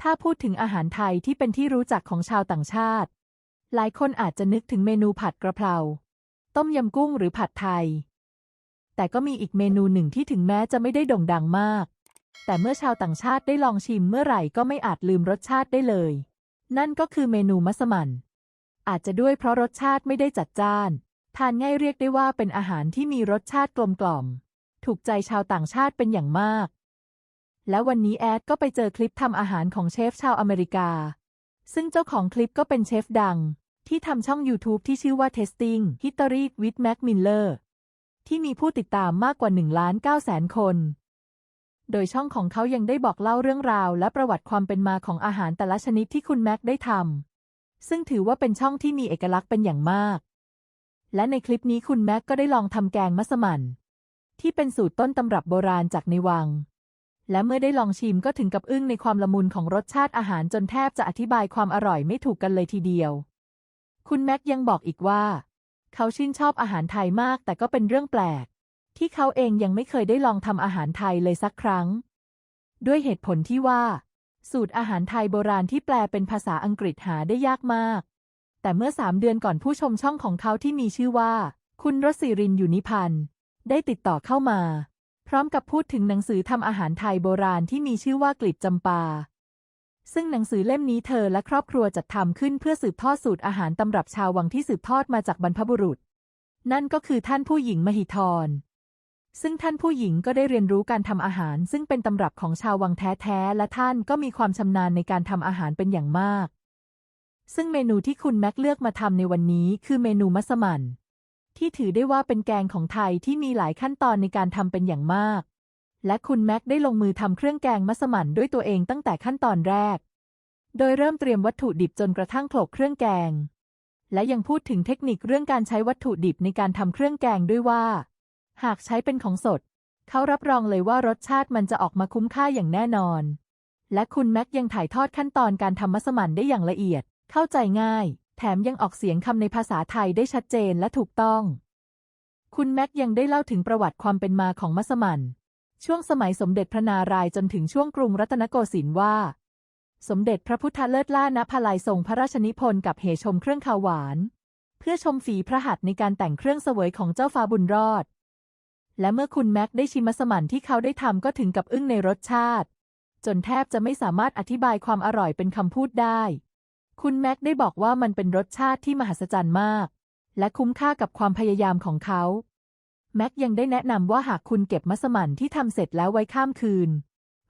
ถ้าพูดถึงอาหารไทยที่เป็นที่รู้จักของชาวต่างชาติ หลายคนอาจจะนึกถึงเมนูผัดกระเพรา ต้มยำกุ้งหรือผัดไทย แต่ก็มีอีกเมนูหนึ่งที่ถึงแม้จะไม่ได้โด่งดังมาก แต่เมื่อชาวต่างชาติได้ลองชิมเมื่อไหร่ก็ไม่อาจลืมรสชาติได้เลย นั่นก็คือเมนูมัสมั่น อาจจะด้วยเพราะรสชาติไม่ได้จัดจ้าน ทานง่ายเรียกได้ว่าเป็นอาหารที่มีรสชาติกลมกล่อม ถูกใจชาวต่างชาติเป็นอย่างมาก และวันนี้แอดก็ไปเจอคลิปทำอาหารของเชฟชาวอเมริกา ซึ่งเจ้าของคลิปก็เป็นเชฟดัง ที่ทำช่อง YouTube ที่ชื่อว่า Testing History with Mac Miller ที่มีผู้ติดตามมากกว่า1ล้าน9แสนคน โดยช่องของเขายังได้บอกเล่าเรื่องราว และประวัติความเป็นมาของอาหารแต่ละชนิดที่คุณแม็กได้ทำ ซึ่งถือว่าเป็นช่องที่มีเอกลักษณ์เป็นอย่างมาก และในคลิปนี้คุณแม็กก็ได้ลองทำแกงมัสมั่นที่เป็นสูตรต้นตำรับโบราณจากในวัง และเมื่อได้ลองชิมก็ถึงกับอึ้งในความละมุนของรสชาติอาหารจนแทบจะอธิบายความอร่อยไม่ถูกกันเลยทีเดียว คุณแม็กยังบอกอีกว่า เขาชื่นชอบอาหารไทยมากแต่ก็เป็นเรื่องแปลก ที่เขาเองยังไม่เคยได้ลองทำอาหารไทยเลยสักครั้ง ด้วยเหตุผลที่ว่า สูตรอาหารไทยโบราณที่แปลเป็นภาษาอังกฤษหาได้ยากมาก แต่เมื่อสามเดือนก่อนผู้ชมช่องของเขาที่มีชื่อว่า คุณรศิรินอยู่นิพันธ์ได้ติดต่อเข้ามา พร้อมกับพูดถึงหนังสือทำอาหารไทยโบราณที่มีชื่อว่ากลีบจำปา ซึ่งหนังสือเล่มนี้เธอและครอบครัวจัดทำขึ้นเพื่อสืบทอดสูตรอาหารตำรับชาววังที่สืบทอดมาจากบรรพบุรุษ นั่นก็คือท่านผู้หญิงมหิธรซึ่งท่านผู้หญิงก็ได้เรียนรู้การทำอาหาร ซึ่งเป็นตำรับของชาววังแท้ๆ และท่านก็มีความชำนาญในการทำอาหารเป็นอย่างมาก ซึ่งเมนูที่คุณแม็กเลือกมาทำในวันนี้คือเมนูมัสมั่น ที่ถือได้ว่าเป็นแกงของไทยที่มีหลายขั้นตอนในการทำเป็นอย่างมาก และคุณแม็กได้ลงมือทำเครื่องแกงมัสมั่นด้วยตัวเองตั้งแต่ขั้นตอนแรก โดยเริ่มเตรียมวัตถุดิบจนกระทั่งโขลกเครื่องแกง และยังพูดถึงเทคนิคเรื่องการใช้วัตถุดิบในการทำเครื่องแกงด้วยว่า หากใช้เป็นของสด เขารับรองเลยว่ารสชาติมันจะออกมาคุ้มค่าอย่างแน่นอน และคุณแม็กยังถ่ายทอดขั้นตอนการทำมัสมั่นได้อย่างละเอียด เข้าใจง่าย แถมยังออกเสียงคำในภาษาไทยได้ชัดเจนและถูกต้อง คุณแม็กยังได้เล่าถึงประวัติความเป็นมาของมัสมั่น ช่วงสมัยสมเด็จพระนารายณ์จนถึงช่วงกรุงรัตนโกสินทร์ว่า สมเด็จพระพุทธเลิศล่าณภาลัยทรงพระราชนิพนธ์กับเหชมเครื่องขาวหวาน เพื่อชมฝีพระหัตถ์ในการแต่งเครื่องเสวยของเจ้าฟ้าบุญรอด และเมื่อคุณแม็กได้ชิมมัสมั่นที่เขาได้ทำก็ถึงกับอึ้งในรสชาติ จนแทบจะไม่สามารถอธิบายความอร่อยเป็นคำพูดได้ คุณแม็กได้บอกว่ามันเป็นรสชาติที่มหัศจรรย์มาก และคุ้มค่ากับความพยายามของเขา แม็กยังได้แนะนำว่าหากคุณเก็บมัสมั่นที่ทำเสร็จแล้วไว้ข้ามคืน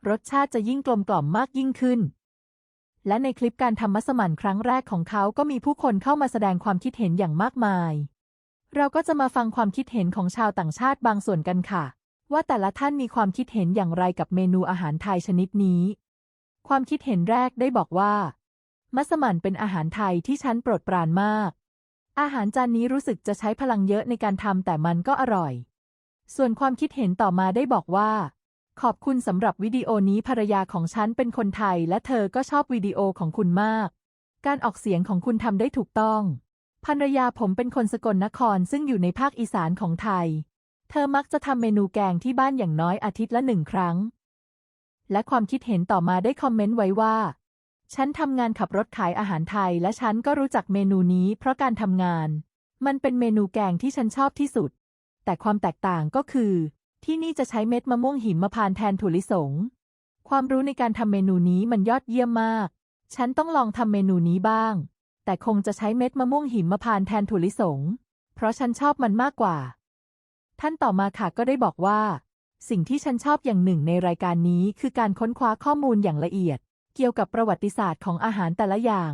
รสชาติจะยิ่งกลมกล่อมมากยิ่งขึ้น และในคลิปการทำมัสมั่นครั้งแรกของเขาก็มีผู้คนเข้ามาแสดงความคิดเห็นอย่างมากมาย เราก็จะมาฟังความคิดเห็นของชาวต่างชาติบางส่วนกันค่ะ ว่าแต่ละท่านมีความคิดเห็นอย่างไรกับเมนูอาหารไทยชนิดนี้ ความคิดเห็นแรกได้บอกว่า มัสมั่นเป็นอาหารไทยที่ฉันโปรดปรานมาก อาหารจานนี้รู้สึกจะใช้พลังเยอะในการทำแต่มันก็อร่อย ส่วนความคิดเห็นต่อมาได้บอกว่า ขอบคุณสำหรับวิดีโอนี้ภรรยาของฉันเป็นคนไทย และเธอก็ชอบวิดีโอของคุณมาก การออกเสียงของคุณทำได้ถูกต้องภรรยาผมเป็นคนสกลนครซึ่งอยู่ในภาคอีสานของไทย เธอมักจะทำเมนูแกงที่บ้านอย่างน้อยอาทิตย์ละหนึ่งครั้ง และความคิดเห็นต่อมาได้คอมเมนต์ไว้ว่า ฉันทำงานขับรถขายอาหารไทย และฉันก็รู้จักเมนูนี้ เพราะการทำงาน มันเป็นเมนูแกงที่ฉันชอบที่สุด แต่ความแตกต่างก็คือ ที่นี่จะใช้เม็ดมะม่วงหิมพานต์แทนถั่วลิสง ความรู้ในการทำเมนูนี้มันยอดเยี่ยมมาก ฉันต้องลองทำเมนูนี้บ้าง แต่คงจะใช้เม็ดมะม่วงหิมพานต์แทนถั่วลิสง เพราะฉันชอบมันมากกว่า ท่านต่อมาค่ะก็ได้บอกว่า สิ่งที่ฉันชอบอย่างหนึ่งในรายการนี้คือการค้นคว้าข้อมูลอย่างละเอียด เกี่ยวกับประวัติศาสตร์ของอาหารแต่ละอย่าง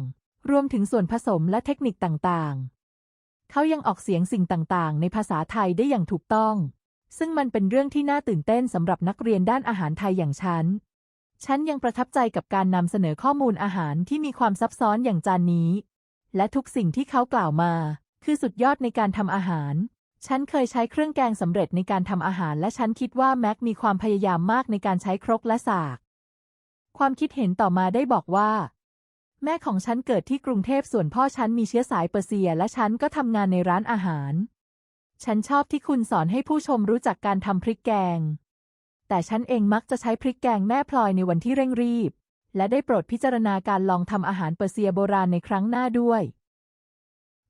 รวมถึงส่วนผสมและเทคนิคต่างๆ เขายังออกเสียงสิ่งต่างๆ ในภาษาไทยได้อย่างถูกต้อง ซึ่งมันเป็นเรื่องที่น่าตื่นเต้นสำหรับนักเรียนด้านอาหารไทยอย่างฉัน ฉันยังประทับใจกับการนำเสนอข้อมูลอาหารที่มีความซับซ้อนอย่างจานนี้ และทุกสิ่งที่เขากล่าวมา คือสุดยอดในการทำอาหารฉันเคยใช้เครื่องแกงสำเร็จในการทำอาหารและฉันคิดว่าแม็กมีความพยายามมากในการใช้ครกและสาก ความคิดเห็นต่อมาได้บอกว่า แม่ของฉันเกิดที่กรุงเทพส่วนพ่อฉันมีเชื้อสายเปอร์เซีย และฉันก็ทำงานในร้านอาหาร ฉันชอบที่คุณสอนให้ผู้ชมรู้จักการทำพริกแกง แต่ฉันเองมักจะใช้พริกแกงแม่พลอยในวันที่เร่งรีบ และได้โปรดพิจารณาการลองทำอาหารเปอร์เซียโบราณในครั้งหน้าด้วย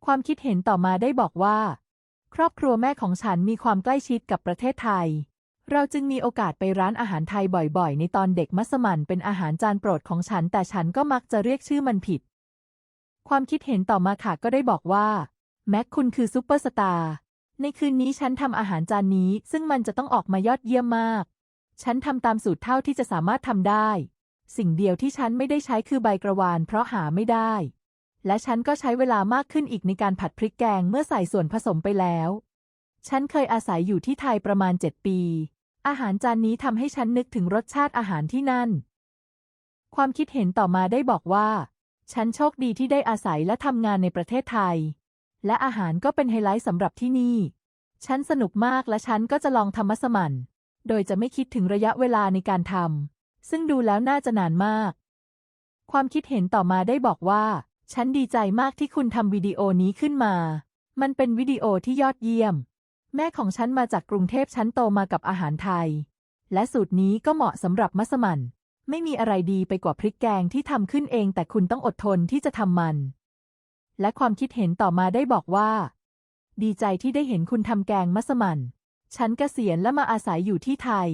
ความคิดเห็นต่อมาได้บอกว่า ครอบครัวแม่ของฉันมีความใกล้ชิดกับประเทศไทย เราจึงมีโอกาสไปร้านอาหารไทยบ่อยๆ ในตอนเด็กมัสมั่นเป็นอาหารจานโปรดของฉัน แต่ฉันก็มักจะเรียกชื่อมันผิด ความคิดเห็นต่อมาค่ะก็ได้บอกว่า แม็กคุณคือซุปเปอร์สตาร์ในคืนนี้ฉันทำอาหารจานนี้ ซึ่งมันจะต้องออกมายอดเยี่ยมมาก ฉันทำตามสูตรเท่าที่จะสามารถทำได้ สิ่งเดียวที่ฉันไม่ได้ใช้คือใบกระวาน เพราะหาไม่ได้ และฉันก็ใช้เวลามากขึ้นอีกในการผัดพริกแกงเมื่อใส่ส่วนผสมไปแล้ว ฉันเคยอาศัยอยู่ที่ไทยประมาณเจ็ดปี อาหารจานนี้ทำให้ฉันนึกถึงรสชาติอาหารที่นั่น ความคิดเห็นต่อมาได้บอกว่า ฉันโชคดีที่ได้อาศัยและทำงานในประเทศไทย และอาหารก็เป็นไฮไลท์สำหรับที่นี่ ฉันสนุกมากและฉันก็จะลองทำมัสมั่น โดยจะไม่คิดถึงระยะเวลาในการทำซึ่งดูแล้วน่าจะนานมาก ความคิดเห็นต่อมาได้บอกว่า ฉันดีใจมากที่คุณทำวิดีโอนี้ขึ้นมา มันเป็นวิดีโอที่ยอดเยี่ยม แม่ของฉันมาจากกรุงเทพฉันโตมากับอาหารไทย และสูตรนี้ก็เหมาะสำหรับมัสมั่น ไม่มีอะไรดีไปกว่าพริกแกงที่ทำขึ้นเองแต่คุณต้องอดทนที่จะทำมัน และความคิดเห็นต่อมาได้บอกว่า ดีใจที่ได้เห็นคุณทำแกงมัสมั่น ฉันเกษียณและมาอาศัยอยู่ที่ไทย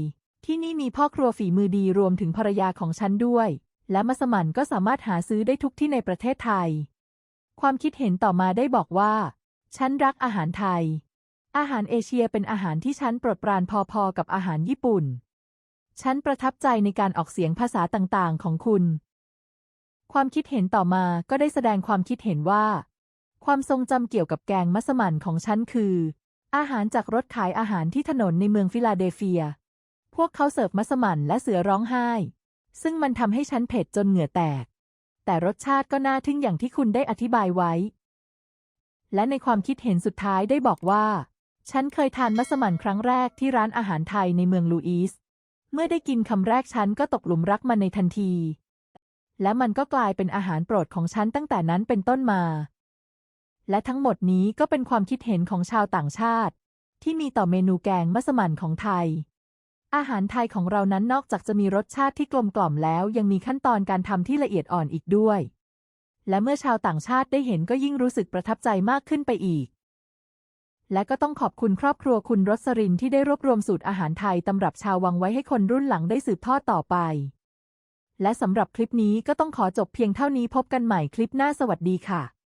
ที่นี่มีพ่อครัวฝีมือดีรวมถึงภรรยาของฉันด้วย และมัสมั่นก็สามารถหาซื้อได้ทุกที่ในประเทศไทย ความคิดเห็นต่อมาได้บอกว่า ฉันรักอาหารไทย อาหารเอเชียเป็นอาหารที่ฉันโปรดปรานพอๆกับอาหารญี่ปุ่น ฉันประทับใจในการออกเสียงภาษาต่างๆ ของคุณ ความคิดเห็นต่อมาก็ได้แสดงความคิดเห็นว่า ความทรงจำเกี่ยวกับแกงมัสมั่นของฉันคือ อาหารจากรถขายอาหารที่ถนนในเมืองฟิลาเดลเฟีย พวกเขาเสิร์ฟมัสมั่นและเสือร้องไห้ ซึ่งมันทำให้ฉันเผ็ดจนเหงื่อแตก แต่รสชาติก็น่าทึ่งอย่างที่คุณได้อธิบายไว้ และในความคิดเห็นสุดท้ายได้บอกว่า ฉันเคยทานมัสมั่นครั้งแรกที่ร้านอาหารไทยในเมืองลูอิส เมื่อได้กินคำแรกฉันก็ตกหลุมรักมันในทันที และมันก็กลายเป็นอาหารโปรดของฉันตั้งแต่นั้นเป็นต้นมา และทั้งหมดนี้ก็เป็นความคิดเห็นของชาวต่างชาติ ที่มีต่อเมนูแกงมัสมั่นของไทย อาหารไทยของเรานั้นนอกจากจะมีรสชาติที่กลมกล่อมแล้ว ยังมีขั้นตอนการทำที่ละเอียดอ่อนอีกด้วย และเมื่อชาวต่างชาติได้เห็นก็ยิ่งรู้สึกประทับใจมากขึ้นไปอีก และก็ต้องขอบคุณครอบครัวคุณรสรินที่ได้รวบรวมสูตรอาหารไทยตำรับชาววังไว้ให้คนรุ่นหลังได้สืบทอดต่อไป และสำหรับคลิปนี้ก็ต้องขอจบเพียงเท่านี้พบกันใหม่คลิปหน้าสวัสดีค่ะ